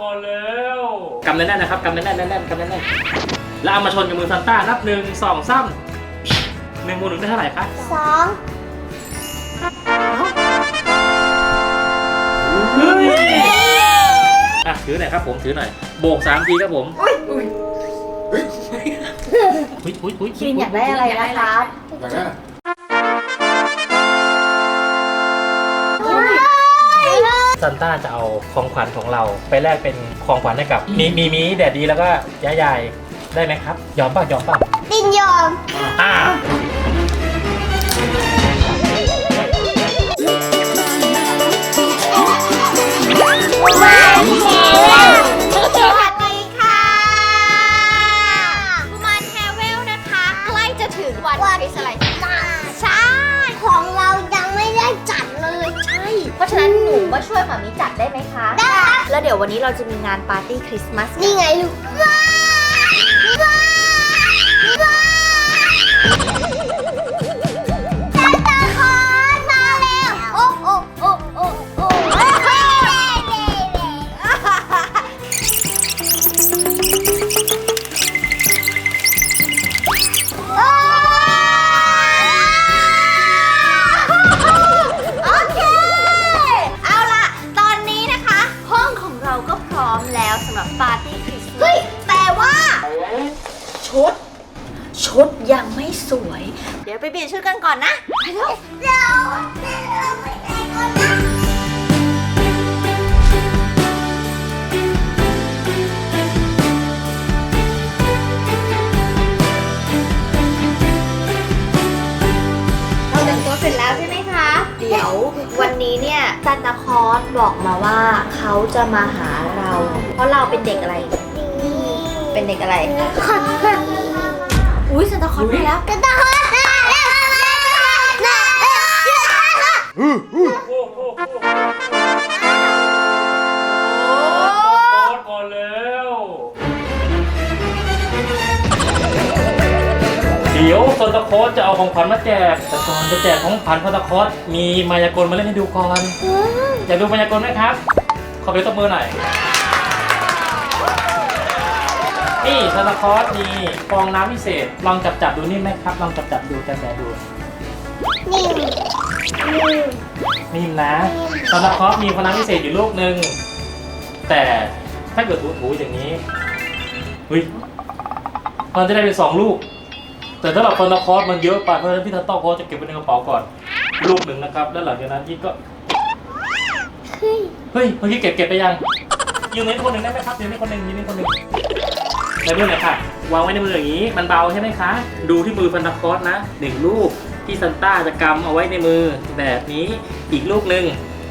ก่อนแล้วกำแน่นๆนะครับกำแน่นๆแน่นๆกำแน่นๆแล้วเอามาชนกับมือซันต้านับหนึ่งสองสามหนึ่งบวกหนึ่งได้เท่าไหร่คะสองเฮ้ยอะถือหน่อยครับผมถือหน่อยโบกสามทีครับผมอุ้ยอุ้ยอุ้ยอุ้ยคินอยากได้อะไรนะครับ อยากได้ ซันต้าจะเอาของขวัญของเรา ไปแลกเป็นของขวัญให้กับ มีมีมีแดดดีแล้วก็ย้ายายได้ไหมครับ ยอมป่ะยอมป่ะดินยอม อ่ามา นั้นหนูมาช่วยหมามิจัดได้ไหมคะ ได้แล้วเดี๋ยววันนี้เราจะมีงานปาร์ตี้คริสต์มาสนี่ไงลูกว้าวว้าวว้าว ตี้คริสต์มาสแต่ว่า ชุด ชุดยังไม่สวย เดี๋ยวไปเปลี่ยนชุดกันก่อนนะไปเร็วเร็วเราไปแต่งก่อนนะเราแต่งตัวเสร็จแล้วใช่ไหมคะ เดี๋ยววันนี้เนี่ยซานตาคลอสบอกมาว่าเขาจะมาหาเรา เพราะเราเป็นเด็กอะไร เป็นเด็กอะไรอุ้ยซานตาคลอสมาแล้วซานตาคลอสมาแล้วโอ้โหก่อนแล้วเดี๋ยวซันตาคลอสจะเอาของขวัญมาแจกแต่ก่อนจะแจกของขวัญซันตาคลอสมีมายากลมาเล่นให้ดูก่อน อยากดูมายากลไหมครับ ขอไปตบมือหน่อย นี่ซันตาคลอสมีฟองน้ำพิเศษ ลองจับจับๆดูนี่ไหมครับ ลองจับจับๆดูจับแบดู นิ่มนิ่มนะซันตาคลอสมีฟองน้ำพิเศษอยู่ลูกหนึ่งแต่ถ้าเกิดถูๆอย่างนี้เฮ้ยมันจะได้เป็นสองลูก แต่ถ้าเราซันตาคลอสมันเยอะไปเพราะฉะนั้นพี่ซันตาคลอสจะเก็บไว้ในกระเป๋าก่อน ลูกหนึ่งนะครับ แล้วหลังจากนั้นพี่ก็ เฮ้ยเมื่อกี้เก็บเก็บไปยังยืมนิ้วคนหนึ่งได้ไหมครับยืมนิ้วคนหนึ่งยืมนิ้วคนหนึ่ง ในมือหน่อยค่ะ วางไว้ในมืออย่างนี้ มันเบาใช่ไหมคะ ดูที่มือพันตาคอสนะหนึ่งลูกที่ซันต้าจะกำเอาไว้ในมือแบบนี้อีกลูกหนึ่ง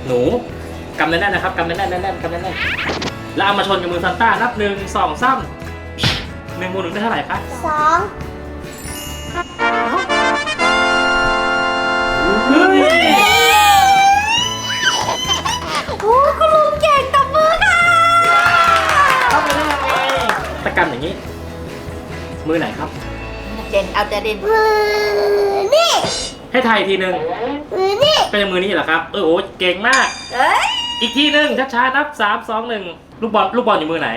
หนูกำแน่นๆนะครับกำแน่นๆแน่นๆกำแน่นๆแล้วเอามาชนกับมือซันต้านับหนึ่งสองสามหนึ่งบวกหนึ่งได้เท่าไหร่คะสอง มือไหนครับเด่นเอาแต่เด่นมือนี่ให้ทายอีกทีหนึ่งมือนี่เป็นมือนี้เหรอครับ เออโอ้เก่งมาก เอ้ยอีกทีหนึ่งช้าๆนับสามสองหนึ่งลูกบอลลูกบอลอยู่มือไหน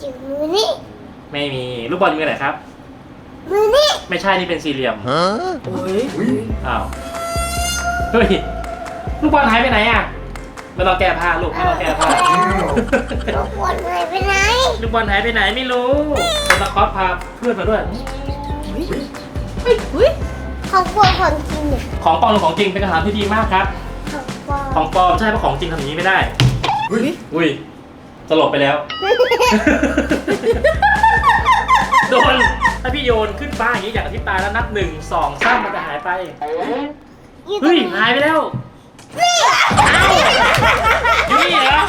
อยู่มือนี่ไม่มีลูกบอลอยู่มือไหนครับ มือนี่ไม่ใช่นี่เป็นสี่เหลี่ยมโอ้ยอ้าวเฮ้ยลูกบอลหายไปไหนอะ ไม่ต้องแก้ผ้าลูกไม่ต้องแก้ผ้าลูกบอลหายไปไหนลูกบอลหายไปไหนไม่รู้แต่ตะคอสพาเพื่อนมาด้วยเฮ้ยเฮ้ยของปลอมของจริงเนี่ยของปลอมหรือของจริงเป็นคำถามที่ดีมากครับ ของปลอมของปลอมใช่เพราะของจริงทำอย่างนี้ไม่ได้เฮ้ยอุ้ยสลบไปแล้ว โดนถ้าพี่โยนขึ้นฟ้าอย่างนี้อยากอธิบายแล้วนับหนึ่งสองสามมันจะหายไปเฮ้ยหายไปแล้วอยู่ นี่เหรอ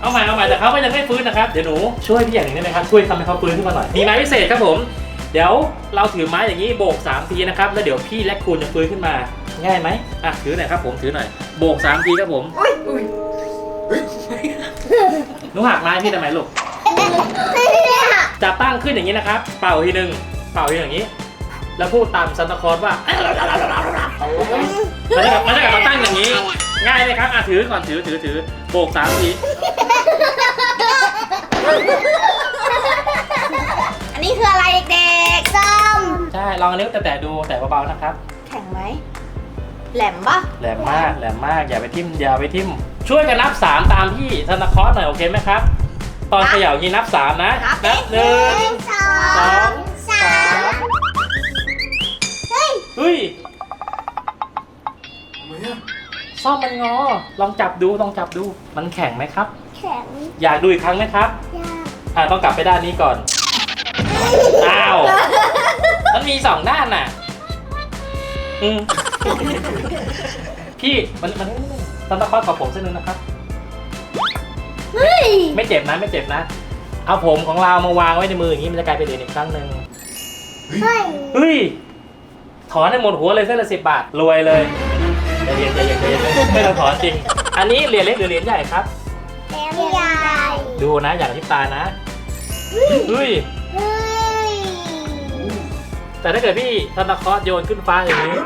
เอาใหม่เอาใหม่แต่เขาก็ยังไม่ฟื้นนะครับ เดี๋ยวหนูช่วยพี่อย่างหนึ่งได้ไหมครับ ช่วยทำให้เขาฟื้นขึ้นมาหน่อย มีไม้พิเศษครับผม เดี๋ยวเราถือไม้อย่างนี้โบก3ทีนะครับ แล้วเดี๋ยวพี่และคุณจะฟื้นขึ้นมา ง่ายไหมอะถือหน่อยครับผมถือหน่อย โบก3ทีครับผมหนูหักไม้พี่ทำไมลูกจับตั้งขึ้นอย่างนี้นะครับ เป่าทีหนึ่งเป่าทีอย่างนี้ แล้วพูดตามซันตาคลอสว่า มันจะมันจะกลับมาตั้งอย่างนี้ ง่ายเลยครับอะถือก่อนถือถือถือโบกสามทีอันนี้คืออะไรเด็กๆส้มใช่ลองนิ้วแตะๆดูแต่เบาๆนะครับ แข็งไหม แหลมปะแหลมมากแหลมมากอย่าไปทิ่มอย่าไปทิ่มช่วยกันนับ3ตามพี่ธนาคอสหน่อยโอเคไหมครับ ตอนเขย่ายีนับ3นะนับนับหนึ่งสอส ซ่อมมันงอ ลองจับดูลองจับดู มันแข็งไหมครับ แข็งอยากดูอีกครั้งไหมครับยากอ่าต้องกลับไปด้านนี้ก่อนอ้าวมันมีสองด้านน่ะ อืมพี่มันมันธนาคอสขอผมเส้นหนึงนะครับ เฮ้ยไม่เจ็บนะไม่เจ็บนะ เอาผมของเรามาวางไว้ในมืออย่างนี้มันจะกลายเป็นเหรียญอีกครั้งหนึ่งเฮ้ย เฮ้ยถอนให้หมดหัวเลยเส้นละสิบบาทรวยเลย ใจเย็นใจเย็นใจเย็นไม่ต้องถอนจริง อันนี้เหรียญเล็กหรือเหรียญใหญ่ครับแก้วใหญ่ดูนะอย่างที่ตานะเฮ้ยเฮ้ยแต่ถ้าเกิดพี่ธนาคอสโยนขึ้นฟ้าอย่างนี้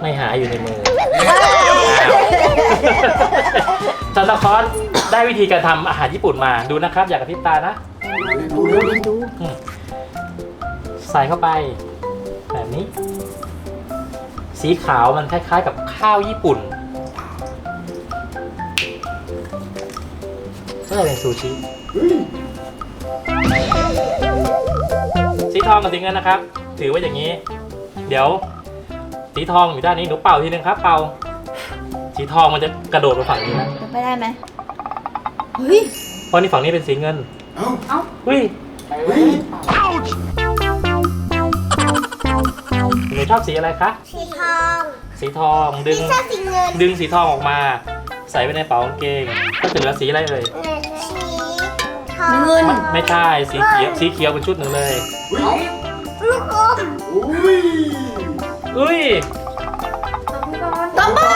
ไม่หายอยู่ในมือซานตาคลอสได้วิธีการทำอาหารญี่ปุ่นมาดูนะครับ อย่ากระพริบตานะ ดูเร็วดิดูใส่เข้าไป แบบนี้ สีขาวมันคล้ายๆกับข้าวญี่ปุ่นก็จะเป็นซูชิเฮ้ยสีทองกับสีเงินนะครับ ถือไว้อย่างนี้ เดี๋ยว สีทองอยู่ด้านนี้หนูเป่าทีนึงครับ เป่า สีทองมันจะกระโดดมาฝั่งนี้นะไม่ได้ไหมเฮ้ยเพราะนี่ฝั่งนี้เป็นสีเงิน เอ้าเฮ้ย เฮ้ย ชอบสีอะไรคะ สีทองสีทองดึง พี่ชอบสีเงินดึงสีทองออกมา ใส่ไว้ในเป๋ากางเกง ก็จะเหลือสีอะไรเอ่ยสีทองเงิน ไม่ไม่ใช่สีเขียวสีเขียวเป็นชุดหนึ่งเลยเฮ้ยลูกอมอุ้ยอุ้ยตบมือ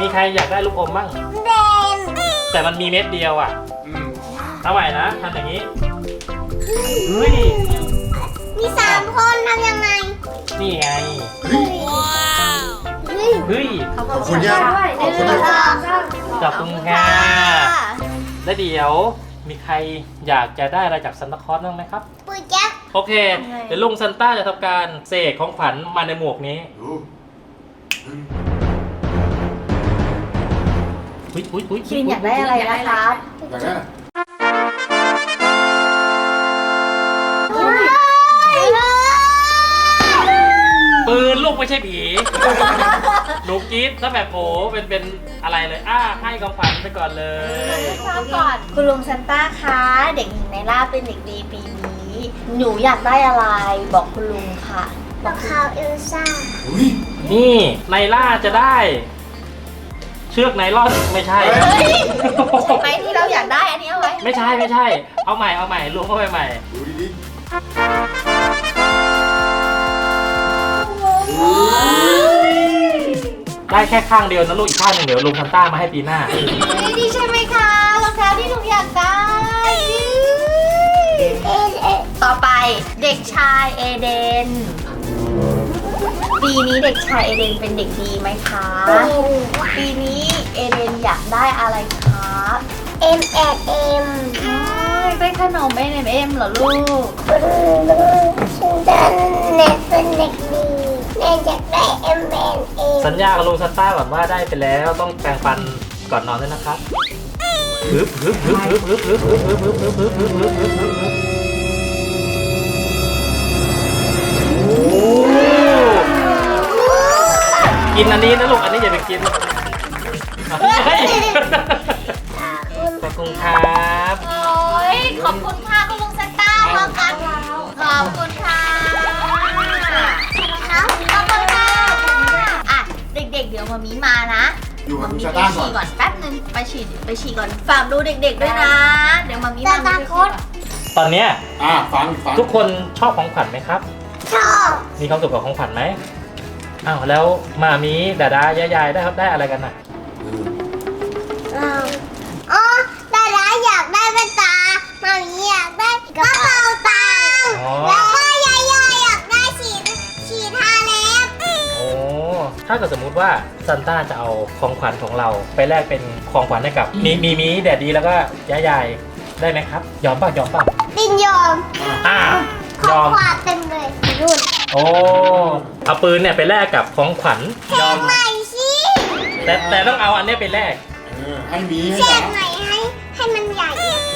มีใครอยากได้ลูกอมบ้างแดงแต่มันมีเม็ดเดียวอะอืมเอาใหม่นะทำอย่างนี้อุ้ย มีสามคนทำยังไงนี่ไงเฮ้ยเฮ้ยเฮ้ย ขอบคุณยังขอบคุณยังขอบคุณค่ะแล้วเดี๋ยวมีใครอยากจะได้อะไรจากซันตาคลอสบ้างไหมครับ ปุยแจ๊คโอเค เดี๋ยวลุงซันต้าจะทำการเสกของขวัญมาในหมวกนี้ดูอุ้ยอุ้ยอุ้ยคินอยากได้อะไรนะครับอยากได้ ปืนลูกไม่ใช่ผีหนูกรีดถ้าแบบโอ้เป็นเป็นอะไรเลยอ่าให้ของขวัญไปก่อนเลยก่อน คุณลุงซันต้าคะ เด็กหญิงในล่าเป็นเด็กดีปีนี้ หนูอยากได้อะไร บอกคุณลุงค่ะรองเท้าเอลซ่าอุ้ยนี่ไนล่าจะได้ เชือกไนลอนไม่ใช่ ใช่ไหมที่เราอยากได้อันนี้เอาไว้ ไม่ใช่ไม่ใช่ เอาใหม่เอาใหม่รวมเข้าไปใหม่ ดูดีๆ ได้แค่ข้างเดียวนะลูกอีกข้างหนึ่งเดี๋ยวลุงซันต้ามาให้ปีหน้า นี่ใช่ไหมคะรองเท้าที่หนูอยากได้ต่อไปเด็กชายเอเดน ปีนี้เด็กชายเอเดนเป็นเด็กดีไหมคะ ปีนี้เอเดนอยากได้อะไรครับ M M M ได้ขนม M M M เหรอลูกฉันจะเน็ตเป็นเด็กดี แม่อยากได้ M N A สัญญากับลุงซันต้าก่อนว่าได้ไปแล้วต้องแปรงฟันก่อนนอนด้วยนะครับฮึบฮึบฮึบฮึบฮึบฮึบฮึบฮึบฮึบฮึบฮึบฮึบฮึบฮึบฮึบฮึบโอ้กินอันนี้นะลูกอันนี้อย่าไปกินเฮ้ยขอบคุณครับ โอ้ยขอบคุณค่ะคุณลุงซันต้าพอกันขอบคุณ ด็กๆเดี๋ยวมามีมานะอยู่กับมาคุณมีชาไปต้าก่อฉี่นก่อนแป๊บนึงไปฉี่ไปฉี่ก่อนฝากดูเด็ก ๆ ด้วยนะ เดี๋ยวมามีมามีไปฉี่ก่อนตอนเนี้ยอ่าฟังฟังทุกคนชอบของขวัญไหมครับ ชอบมีความสุขกับของขวัญไหมอ้าวแล้วมามีดาดายายายได้ครับได้อะไรกันน่ะเราอ๋อดาดาอยากได้แว่นตามามีอยากได้กระเป๋าตังค์อ๋อแล้วก็ยายาอยาก ถ้าเกิดสมมุติว่าซันต้าจะเอาของขวัญของเราไปแลกเป็นของขวัญให้กับ มีมีมีแดดดีแล้วก็ย่ายายได้ไหมครับ ยอมป่ะยอมป่ะดินยอมอ่าขอยอม ขวาเต็มเลยรุ่นโอ้เอาปืนเนี่ยไปแลกกับของขวัญยอมใหม่สิแต่แต่ต้องเอาอันเนี้ยไปแลกเออให้มีให้เช็จ๋าดใหม่ให้ให้มันใหญ่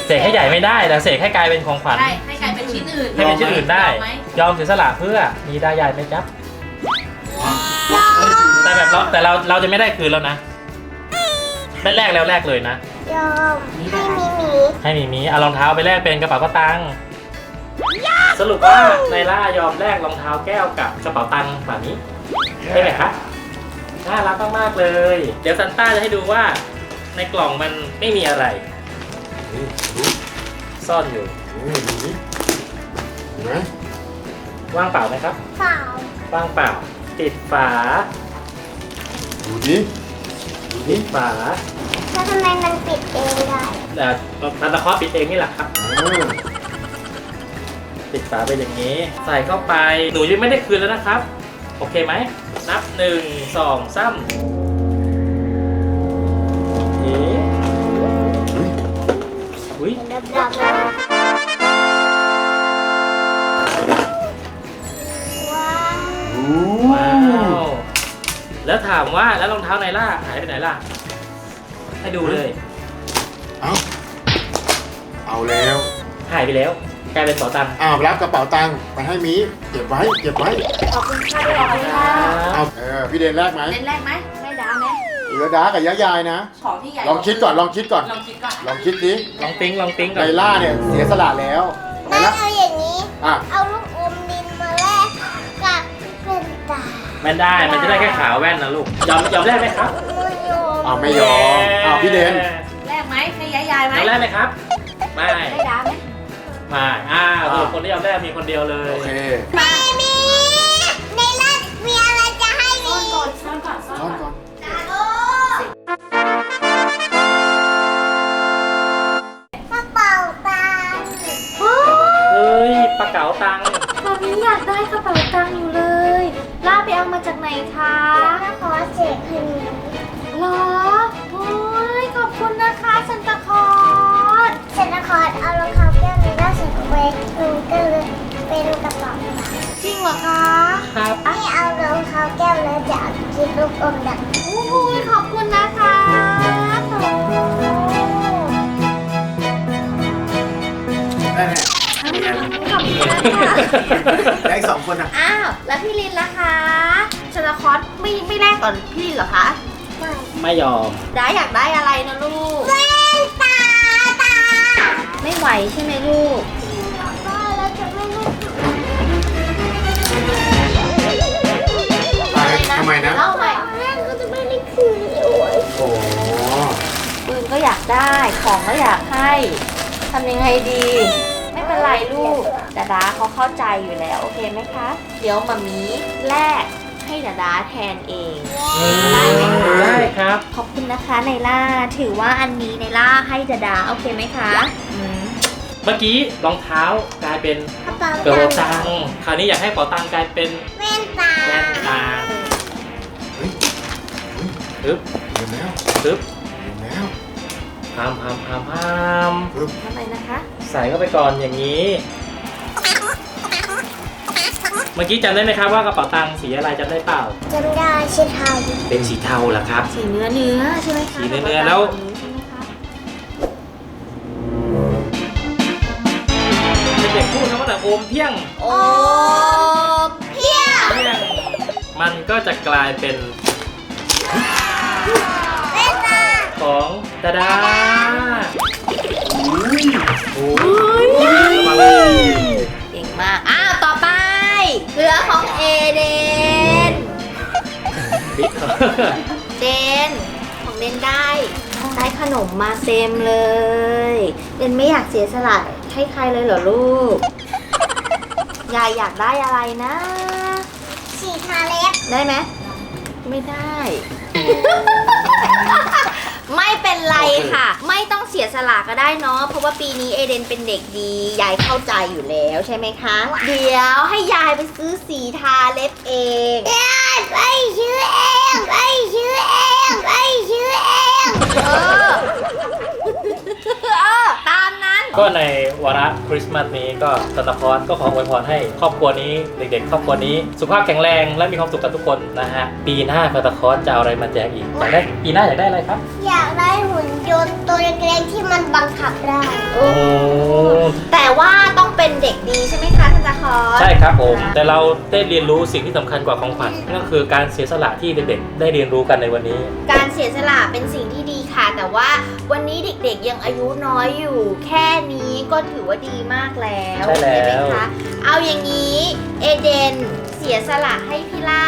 เสกให้ใหญ่ไม่ได้แต่เสกให้กลายเป็นของขวัญใช่ให้กลายเป็นชิ้นอื่น ให้เป็นชิ้นอื่นได้ ยอมไหม ยอมเสียสละเพื่อมีได้ยายไหมจ๊ะยอม แต่แบบเราแต่เราเราจะไม่ได้คืนแล้วนะไม่แลกแล้วแลกเลยนะ ยอมให้มีหมีให้มีมีเอารองเท้าไปแลกเป็นกระเป๋าตังค์สรุปว่าไนล่ายอมแลกรองเท้าแก้วกับกระเป๋าตังค์แบบนี้ใช่ไหมครับน่ารักมากๆเลย เดี๋ยวซันต้าจะให้ดูว่า ในกล่องมันไม่มีอะไรนี่ดูซ่อนอยู่เออดูนี่เห็นไหมว่างเปล่าไหมครับเปล่า ว่างเปล่า ติดฝา ดูดิดูติดิดฝาแล้วทำไมมันปิดเองได้แต่ซันตาคลอสปิดเองนี่แหละครับเออปิดฝาไปอย่างนี้ ใส่เข้าไปหนูยังไม่ได้คืนแล้วนะครับ โอเคไหม นับหนึ่งสองสามโอเคเฮ้ยอุ้ยดับดับว้าวโอ้ว้าว แล้วถามว่าแล้วรองเท้าไนล่าหายไปไหนล่ะ ให้ดูเลย เอาเอาแล้ว หายไปแล้ว กลายเป็นเป๋าตังค์อ้าวรับกระเป๋าตังค์ไปให้มีเก็บไว้เก็บไว้ ขอบคุณค่ะขอบคุณค่ะเอาเออพี่เดนแรกไหมเล่นแรกไหมไม่ดาไหมเหลือดากับยายายนะ ของที่ใหญ่ลองคิดก่อนลองคิดก่อน ลองคิดก่อนลองคิดดิลองติ้งลองติ้งก่ไนอนล่าเนี่ยเสียสละแล้วไนงั้นล่าเอาอย่างนี้ อะ เอาลู ไม่ได้ มันจะได้แค่ขาแว่นนะลูก ยอมยอมแลกไหมครับมือยมอ้าวไม่ยอมอ้าวพี่เดนแรกไหมให้ย้ายยายไหมยอมแลกไหมครับ ไม่ไม่ดาไหมไม่อ้าวสรุปคนที่ยอมแลกมีคนเดียวเลย โอเคไม่มี ในร้านมีอะไรจะให้มีก่อนซ่อนก่อนซ่อนซ่อนก่ก่ออนนตาโลกระเป๋าตังค์เฮ้ยปลาเก๋าตังค์ตอนนี้อยากได้กระเป๋าตัง จากไหนคะแล้วขอเสกให้มีหรอโอ้ยขอบคุณนะคะซันตาคลอสเซนคอร์ดเอารองเท้าแก้วในด้านสุดเวทมันก็เลยเป็นกระเป๋าตังค์จริงเหรอคะครับให้เอารองเท้าแก้วแล้วจะเอากินลูกอมดังโอ้ยขอบคุณนะคะโอ้ได้ไหม ขอบคุณนะคะได้สองคนอะอ้าวแล้วพี่ลินล่ะคะซันตาคลอสไม่ไม่แลกก่อนพี่ลินเหรอคะไม่ไม่ยอมได้อยากได้อะไรนะลูกแว่นตาตาไม่ไหวใช่ไหมลูกก็แล้วจะไม่รู้ทำไมนะเล่าใหม่แม่ก็จะไม่ได้คืนด้วยโอ้ปืนก็อยากได้ของก็อยากให้ทำยังไงดี ไม่เป็นไรลูก ดาดาเขาเข้าใจอยู่แล้ว โอเคไหมคะ เดี๋ยวมามีแลกให้ดาดาแทนเองได้ครับ ขอบคุณนะคะไนล่าถือว่าอันนี้ไนล่าให้ดาดาโอเคไหมคะอืมเมื่อกี้รองเท้ากลายเป็นกระเป๋ากระเป๋าตัตังงค์ค์คราวนี้อยากให้เป๋าตังค์กลายเป็นแว่นตาแว่นตาปึ๊บเห็นแล้วปึ๊บเห็นแล้วพามพามพามพามปึ๊บทำไมนะคะ ใส่เข้าไปก่อนอย่างนี้ เมื่อกี้จำได้ไหมครับว่ากระเป๋าตังค์สีอะไรจำได้เปล่า จำได้ชิไทยเป็นสีเทาเหรอครับ สีเนื้อเนื้อใช่ไหมคะสีเนื้อเนื้อแล้วใช่ไหมคะเด็กๆพูดคำว่าแต่โอมเพียงโอ้เพียเพียง มันก็จะกลายเป็นแว่นตาของตาดาอุ้ยโอ้ยระวังเก่งมากอ้าวต่อไป เหลือของเอเดน บิ๊กเดนของเดนได้ ได้ขนมมาเต็มเลย เดนไม่อยากเสียสละให้ใครเลยเหรอลูก ยายอยากได้อะไรนะสีทาเล็บได้ไหม ไม่ได้ ไม่เป็นไรค่ะ ไม่ต้องเสียสละก็ได้เนาะเพราะว่าปีนี้เอเดนเป็นเด็กดียายเข้าใจอยู่แล้วใช่ไหมคะ เดี๋ยวให้ยายไปซื้อสีทาเล็บเองไปชื่อเอง เออ เออ ตามนั้น ก็ในวาระคริสต์มาสนี้ก็ซันตาคลอสก็ขออวยพรให้ครอบครัวนี้เด็กๆ ครอบครัวนี้ สุขภาพแข็งแรงและมีความสุขกันทุกคนนะฮะปีหน้าซันตาคลอสจะเอาอะไรมาแจกอีกอยากได้ปีหน้าอยากได้อะไรครับ อยากได้หุ่นยนต์ตัวเล็กๆที่มันบังคับได้ โอ้ แต่ว่าต้อง เป็นเด็กดีใช่ไหมคะท่านตาคอสใช่ครับผม แต่เราได้เรียนรู้สิ่งที่สำคัญกว่าของขวัญนั่นก็คือการเสียสละที่เด็กๆได้เรียนรู้กันในวันนี้ การเสียสละเป็นสิ่งที่ดีค่ะ แต่ว่าวันนี้เด็กๆยังอายุน้อยอยู่ แค่นี้ก็ถือว่าดีมากแล้วใช่แล้ว ไหมคะเอาอย่างนี้เอเดนเสียสละให้พี่ล่า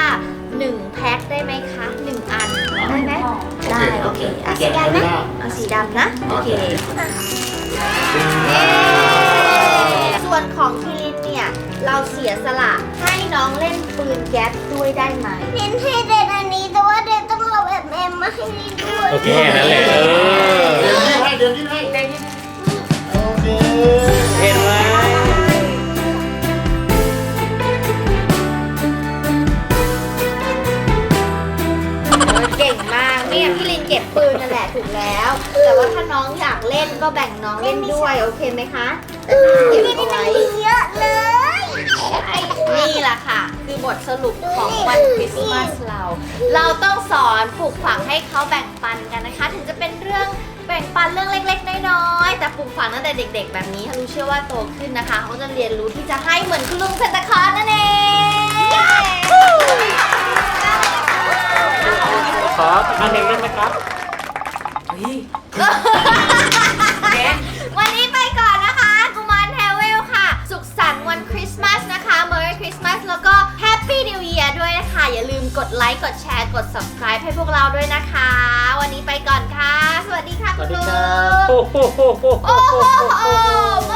หนึ่งแพ็คได้ไหมคะหนึ่งอันได้ไหมโอเคโอเคอะแกสีะให้ดำไม่นะได้เอาสีดำนะโอเคโอเคส่ วนของทีลินเนี่ย เราเสียสละให้น้องเล่นปืนแก๊ปด้วยได้ไหมเน้นให้เด็นอันนี้แต่ว่าเด็นต้องเอาแบบแอมมาให้ลินด้วยโอเคนั่นแหละเออเดี๋ยวยื่นให้เดี๋ยวยื่นให้โอเคเห็นไหมเออเก่งมากเนี่ยพี่ลินเก็บปืนนั่นแหละถูกแล้ว แต่ว่าถ้าน้องอยากเล่นก็แบ่งน้องเล่นด้วยโอเคไหมคะแต่พี่ลินเก็บเอาไว้เยอะเลย นี่แหละค่ะ คือบทสรุปของวันคริสต์มาสเรา เราต้องสอนปลูกฝังให้เขาแบ่งปันกันนะคะ ถึงจะเป็นเรื่องแบ่งปันเรื่องเล็ก ๆ น้อยๆแต่ปลูกฝังตั้งแต่เด็ก ๆ แบบนี้รู้เชื่อว่าโตขึ้นนะคะเขาจะเรียนรู้ที่จะให้เหมือนคุณลุงเซนตาคลอสนั่นเอง ขออันหนึ่งได้ไหมครับวันนี้ไปก่อนนะคะ กุมารเทเวลค่ะ สุขสันต์วันคริสต์มาสนะคะ Merry Christmas แล้วก็ Happy New Year ด้วยนะคะ อย่าลืมกดไลค์ กดแชร์ กด subscribe ให้พวกเราด้วยนะคะ วันนี้ไปก่อนค่ะ สวัสดีค่ะสคุวัณสดีลุงครับโอ้โหโอ้โห